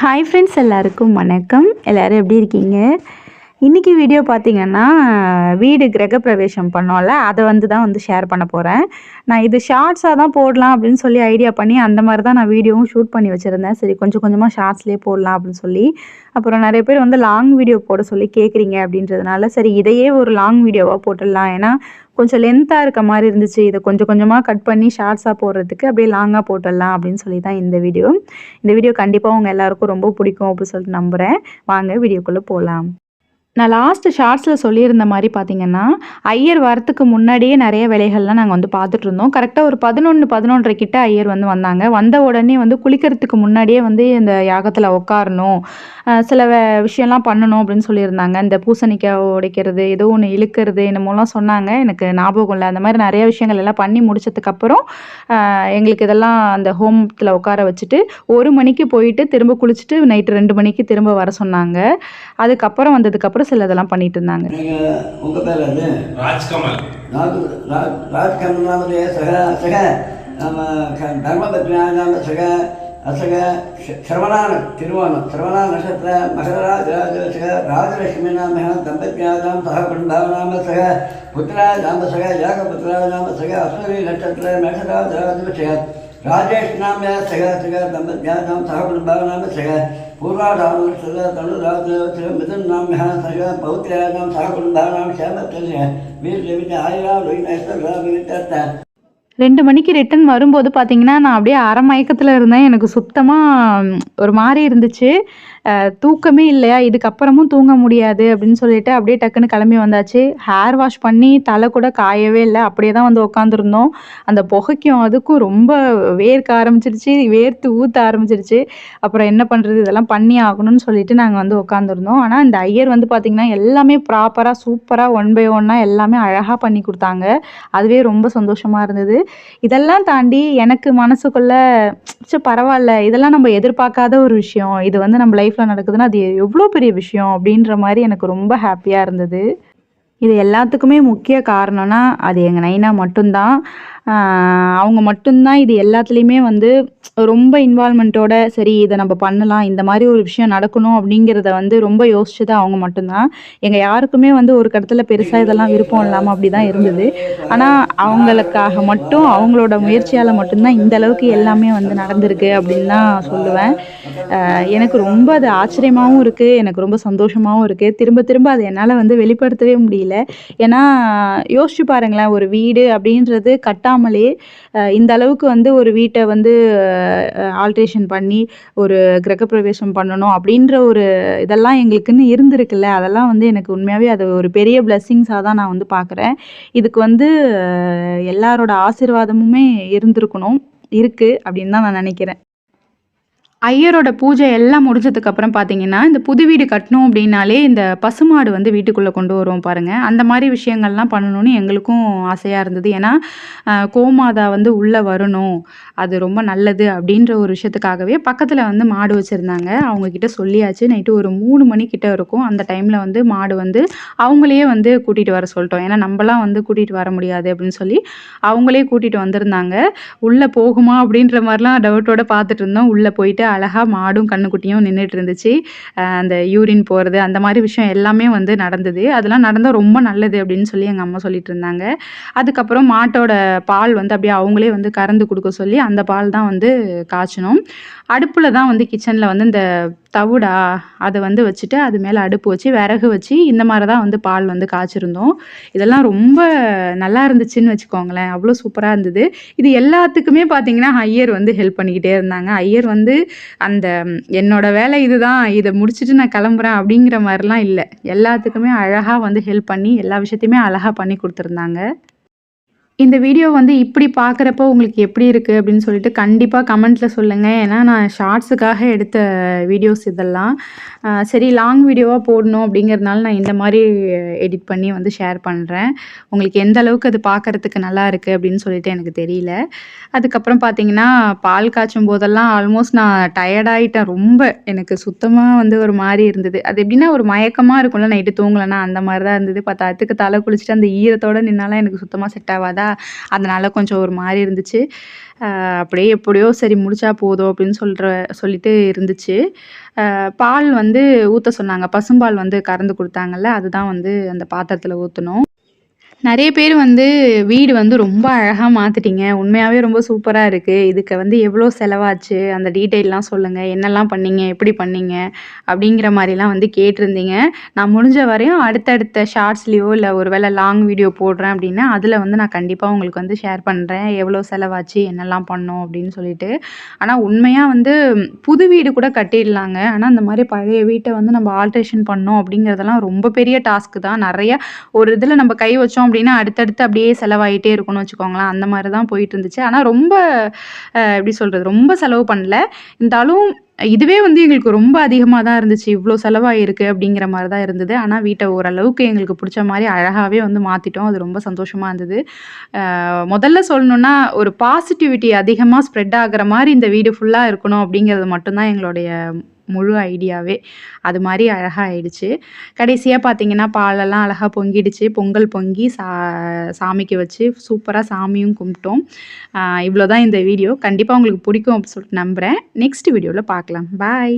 Hi friends எல்லாருக்கும் வணக்கம். எல்லோரும் எப்படி இருக்கீங்க? இன்றைக்கி வீடியோ பார்த்தீங்கன்னா வீடு கிரகப்பிரவேசம் பண்ணோம்ல அதை வந்து தான் வந்து ஷேர் பண்ண போகிறேன் நான் இது ஷார்ட்ஸாக தான் போடலாம் அப்படின்னு சொல்லி ஐடியா பண்ணி அந்த மாதிரி தான் நான் வீடியோவும் ஷூட் பண்ணி வச்சுருந்தேன். சரி கொஞ்சம் கொஞ்சமாக ஷார்ட்ஸ்லேயே போடலாம் அப்படின்னு சொல்லி. அப்புறம் நிறைய பேர் வந்து லாங் வீடியோ போட சொல்லி கேட்குறீங்க அப்படின்றதுனால சரி இதையே ஒரு லாங் வீடியோவாக போட்டுடலாம். ஏன்னா கொஞ்சம் லென்த்தாக இருக்க மாதிரி இருந்துச்சு. இதை கொஞ்சம் கொஞ்சமாக கட் பண்ணி ஷார்ட்ஸாக போடுறதுக்கு அப்படியே லாங்காக போட்டுடலாம் அப்படின்னு சொல்லி தான் இந்த வீடியோ இந்த வீடியோ கண்டிப்பாக உங்கள் எல்லாருக்கும் ரொம்ப பிடிக்கும் அப்படின்னு சொல்லிட்டு நம்புகிறேன் வாங்க வீடியோக்குள்ளே போகலாம் நான் லாஸ்ட்டு ஷார்ட்ஸில் சொல்லியிருந்த மாதிரி பார்த்தீங்கன்னா ஐயர் வரத்துக்கு முன்னாடியே நிறைய வேலைகள்லாம் நாங்கள் வந்து பார்த்துட்டு இருந்தோம். கரெக்டாக ஒரு பதினொன்று பதினொன்றரை கிட்ட ஐயர் வந்து வந்தாங்க. வந்த உடனே வந்து குளிக்கிறதுக்கு முன்னாடியே வந்து இந்த யாகத்தில் உட்காரணும் சில விஷயம்லாம் பண்ணணும் அப்படின்னு சொல்லியிருந்தாங்க. இந்த பூசணிக்காய் உடைக்கிறது ஏதோ ஒன்று இழுக்கிறது என்னமோலாம் சொன்னாங்க. எனக்கு ஞாபகம் இல்லை. அந்த மாதிரி நிறைய விஷயங்கள் எல்லாம் பண்ணி முடிச்சதுக்கப்புறம் எங்களுக்கு இதெல்லாம் அந்த ஹோமத்தில் உட்கார வச்சுட்டு ஒரு மணிக்கு போயிட்டு திரும்ப குளிச்சுட்டு நைட்டு ரெண்டு மணிக்கு திரும்ப வர சொன்னாங்க. அதுக்கப்புறம் வந்ததுக்கப்புறம் கூட சில இதெல்லாம் பண்ணிட்டு இருந்தாங்க உங்க பேர் வந்து ராஜ்கமல். ராஜ்கமலாவுடைய சக சக நம்ம தர்மபத்மியான சக அசக சிரவணா திருவோணம். சிரவணா நட்சத்திர மகராஜராஜசக ராஜலட்சுமி நாம தம்பத்யாதாம் சக குண்டாவநாம சக புத்திராஜாம சக யாகபுத்திராஜாம சக அஸ்வரி நட்சத்திர மகராஜராஜசக ராஜேஷ் நாம சக சக தம்பத்யாதாம் சக குண்டாவநாம சக पूर्वाधावृतनुराजमिदन्नाम्यः सह पौत्र्याणां सहकुटुम्बानां श्यामत्वस्य वीरविद्य आयुराविवित्त ரெண்டு மணிக்கு ரிட்டன் வரும்போது பார்த்தீங்கன்னா நான் அப்படியே அரை மயக்கத்தில் இருந்தேன். எனக்கு சுத்தமாக ஒரு மாதிரி இருந்துச்சு. தூக்கமே இல்லையா? இதுக்கப்புறமும் தூங்க முடியாது அப்படின்னு சொல்லிட்டு அப்படியே டக்குன்னு கிளம்பி வந்தாச்சு. ஹேர் வாஷ் பண்ணி தலை கூட காயவே இல்லை. அப்படியே தான் வந்து உட்காந்துருந்தோம் அந்த புகைக்கும் அதுக்கும் ரொம்ப வேர்க்க ஆரம்பிச்சிருச்சு. வேர்த்து ஊற்ற ஆரம்பிச்சிருச்சு. அப்புறம் என்ன பண்ணுறது இதெல்லாம் பண்ணி ஆகணும்னு சொல்லிட்டு நாங்கள் வந்து உட்காந்துருந்தோம் ஆனால் இந்த ஐயர் வந்து பார்த்திங்கன்னா எல்லாமே ப்ராப்பராக சூப்பராக ஒன் பை ஒன்னாக எல்லாமே அழகாக பண்ணி கொடுத்தாங்க. அதுவே ரொம்ப சந்தோஷமாக இருந்தது. இதெல்லாம் தாண்டி எனக்கு மனசுக்குள்ளே சரி பரவாயில்ல. இதெல்லாம் நம்ம எதிர்பார்க்காத ஒரு விஷயம். இது வந்து நம்ம லைஃப் லைஃப்பில் நடக்குதுன்னா அது எவ்வளோ பெரிய விஷயம் அப்படின்ற மாதிரி எனக்கு ரொம்ப ஹாப்பியாக இருந்தது. இது எல்லாத்துக்குமே முக்கிய காரணம்னா அது எங்கள் நைனா மட்டும்தான். அவங்க மட்டும்தான் இது எல்லாத்துலேயுமே வந்து ரொம்ப இன்வால்மெண்ட்டோட சரி இதை நம்ம பண்ணலாம் இந்த மாதிரி ஒரு விஷயம் நடக்கணும் அப்படிங்கிறத வந்து ரொம்ப யோசிச்சது அவங்க மட்டும்தான். எங்கள் யாருக்குமே வந்து ஒரு கடத்தில் பெருசாக இதெல்லாம் விருப்பம் இல்லாமல் அப்படி தான் இருந்தது. ஆனால் அவங்களுக்காக மட்டும் அவங்களோட முயற்சியால் மட்டும்தான் இந்த அளவுக்கு எல்லாமே வந்து நடந்திருக்கு அப்படின்னு தான் சொல்லுவேன். எனக்கு ரொம்ப அது ஆச்சரியமாகவும் இருக்குது எனக்கு ரொம்ப சந்தோஷமாகவும் இருக்குது திரும்ப திரும்ப அதை என்னால் வந்து வெளிப்படுத்தவே முடியல. ஏன்னா யோசிச்சு பாருங்களேன் ஒரு வீடு அப்படின்றது கட்டாமலே இல்லாமலே இந்த அளவுக்கு வந்து ஒரு வீட்டை வந்து ஆல்ட்ரேஷன் பண்ணி ஒரு கிரகப்பிரவேசம் பண்ணணும் அப்படின்ற ஒரு இதெல்லாம் எங்களுக்குன்னு இருந்திருக்குல்ல. அதெல்லாம் வந்து எனக்கு உண்மையாகவே அது ஒரு பெரிய பிளெஸ்ஸிங்ஸாக தான் நான் வந்து பார்க்குறேன். இதுக்கு வந்து எல்லாரோட ஆசீர்வாதமுமே இருந்திருக்கணும் இருக்குது அப்படின்னு தான் நான் நினைக்கிறேன். ஐயரோட பூஜை எல்லாம் முடிஞ்சதுக்கப்புறம் பார்த்தீங்கன்னா இந்த புது வீடு கட்டணும் அப்படின்னாலே இந்த பசுமாடு வந்து வீட்டுக்குள்ளே கொண்டு வருவோம் பாருங்கள் அந்த மாதிரி விஷயங்கள்லாம் பண்ணணும்னு எங்களுக்கும் ஆசையாக இருந்தது. ஏன்னா கோமாதா வந்து உள்ளே வரணும். அது ரொம்ப நல்லது அப்படின்ற ஒரு விஷயத்துக்காகவே பக்கத்தில் வந்து மாடு வச்சுருந்தாங்க. அவங்கக்கிட்ட சொல்லியாச்சு. நைட்டு ஒரு மூணு மணிக்கிட்ட இருக்கும். அந்த டைமில் வந்து மாடு வந்து அவங்களையே வந்து கூட்டிகிட்டு வர சொல்லிட்டோம். ஏன்னா நம்மலாம் வந்து கூட்டிகிட்டு வர முடியாது அப்படின்னு சொல்லி அவங்களே கூட்டிகிட்டு வந்திருந்தாங்க. உள்ளே போகுமா அப்படின்ற மாதிரிலாம் டவுட்டோட பார்த்துட்டு இருந்தோம். உள்ளே போயிட்டு அழகாக மாடும் கண்ணுக்குட்டியும் நின்றுட்டு இருந்துச்சு அந்த யூரின் போகிறது அந்த மாதிரி விஷயம் எல்லாமே வந்து நடந்தது. அதெல்லாம் நடந்தால் ரொம்ப நல்லது அப்படின்னு சொல்லி எங்கள் அம்மா சொல்லிட்டு இருந்தாங்க அதுக்கப்புறம் மாட்டோட பால் வந்து அப்படியே அவங்களே வந்து கறந்து கொடுக்க சொல்லி அந்த பால் தான் வந்து காய்ச்சணும் அடுப்பில் தான் வந்து கிச்சனில் வந்து இந்த தவிடா அதை வந்து வச்சுட்டு அது மேலே அடுப்பு வச்சு விறகு வச்சு இந்த மாதிரி தான் வந்து பால் வந்து காய்ச்சிருந்தோம். இதெல்லாம் ரொம்ப நல்லா இருந்துச்சுன்னு வச்சுக்கோங்களேன். அவ்வளோ சூப்பராக இருந்தது. இது எல்லாத்துக்குமே பார்த்தீங்கன்னா ஐயர் வந்து ஹெல்ப் பண்ணிக்கிட்டே இருந்தாங்க. ஐயர் வந்து அந்த என்னோட வேலை இதுதான். இதை முடிச்சுட்டு நான் கிளம்புறேன் அப்படிங்கிற மாதிரிலாம் இல்லை. எல்லாத்துக்குமே அழகாக வந்து ஹெல்ப் பண்ணி எல்லா விஷயத்தையுமே அழகாக பண்ணி கொடுத்துருந்தாங்க. இந்த வீடியோ வந்து இப்படி பார்க்குறப்போ உங்களுக்கு எப்படி இருக்குது அப்படின்னு சொல்லிட்டு கண்டிப்பாக கமெண்ட்டில் சொல்லுங்கள் ஏன்னா நான் ஷார்ட்ஸுக்காக எடுத்த வீடியோஸ் இதெல்லாம். சரி லாங் வீடியோவாக போடணும் அப்படிங்கிறதுனால நான் இந்த மாதிரி எடிட் பண்ணி வந்து ஷேர் பண்ணுறேன் உங்களுக்கு எந்த அளவுக்கு அது பார்க்குறதுக்கு நல்லா இருக்குது அப்படின்னு சொல்லிட்டு எனக்கு தெரியல. அதுக்கப்புறம் பார்த்தீங்கன்னா பால் காய்ச்சும் போதெல்லாம் ஆல்மோஸ்ட் நான் டயர்டாகிட்டேன் ரொம்ப எனக்கு சுத்தமாக வந்து ஒரு மாதிரி இருந்தது. அது எப்படின்னா ஒரு மயக்கமாக இருக்கும்ல நைட்டு தூங்கலைன்னா அந்த மாதிரி தான் இருந்தது பத்தாத்துக்கு தலை குளிச்சுட்டு அந்த ஈரத்தோட நின்னாலாம் எனக்கு சுத்தமாக செட் ஆகாதா? இருந்துச்சா அதனால் கொஞ்சம் ஒரு மாதிரி இருந்துச்சு. அப்படியே எப்படியோ சரி முடிச்சா போதும் அப்படின்னு சொல்கிற சொல்லிட்டு இருந்துச்சு. பால் வந்து ஊற்ற சொன்னாங்க. பசும்பால் வந்து கறந்து கொடுத்தாங்கல்ல அதுதான் வந்து அந்த பாத்திரத்தில் ஊற்றணும் நிறைய பேர் வந்து வீடு வந்து ரொம்ப அழகாக மாற்றிட்டீங்க உண்மையாகவே ரொம்ப சூப்பராக இருக்குது இதுக்கு வந்து எவ்வளோ செலவாச்சு? அந்த டீட்டெயிலெலாம் சொல்லுங்கள் என்னெல்லாம் பண்ணீங்க? எப்படி பண்ணீங்க? அப்படிங்கிற மாதிரிலாம் வந்து கேட்டிருந்தீங்க. நான் முடிஞ்ச வரையும் அடுத்தடுத்த ஷார்ட்ஸ்லேயோ இல்லை ஒரு வேளை லாங் வீடியோ போடுறேன் அப்படின்னா அதில் வந்து நான் கண்டிப்பாக உங்களுக்கு வந்து ஷேர் பண்ணுறேன் எவ்வளோ செலவாச்சு? என்னெல்லாம் பண்ணோம்? அப்படின்னு சொல்லிட்டு. ஆனால் உண்மையாக வந்து புது வீடு கூட கட்டிடலாங்க. ஆனால் அந்த மாதிரி பழைய வீட்டை வந்து நம்ம ஆல்ட்ரேஷன் பண்ணோம் அப்படிங்கிறதெல்லாம் ரொம்ப பெரிய டாஸ்க்கு தான். நிறைய ஒரு இதில் நம்ம கை வச்சோம் அப்படின்னா அடுத்தடுத்து அப்படியே செலவாயிட்டே இருக்கும்னு வச்சுக்கோங்களேன். அந்த மாதிரி தான் போயிட்டு இருந்துச்சு ஆனால் ரொம்ப எப்படி சொல்கிறது ரொம்ப செலவு பண்ணல. இருந்தாலும் இதுவே வந்து எங்களுக்கு ரொம்ப அதிகமாக தான் இருந்துச்சு. இவ்வளோ செலவாயிருக்கு அப்படிங்கிற மாதிரி தான் இருந்தது. ஆனால் வீட்டை ஓரளவுக்கு எங்களுக்கு பிடிச்ச மாதிரி அழகாகவே வந்து மாற்றிட்டோம் அது ரொம்ப சந்தோஷமாக இருந்தது. முதல்ல சொல்லணுன்னா ஒரு பாசிட்டிவிட்டி அதிகமாக ஸ்ப்ரெட் ஆகிற மாதிரி இந்த வீடு ஃபுல்லாக இருக்கணும் அப்படிங்கிறது மட்டும்தான் எங்களுடைய முழு ஐடியாவே. அது மாதிரி அழகாக ஆயிடுச்சு கடைசியாக பார்த்தீங்கன்னா பாலெல்லாம் அழகாக பொங்கிடுச்சு. பொங்கல் பொங்கி சா சாமிக்கு வச்சு சூப்பராக சாமியும் கும்பிட்டோம். இவ்வளோ தான் இந்த வீடியோ. கண்டிப்பாக உங்களுக்கு பிடிக்கும் அப்படின்னு சொல்லிட்டு நம்புகிறேன் நெக்ஸ்ட் வீடியோவில் பார்க்கலாம் பாய்.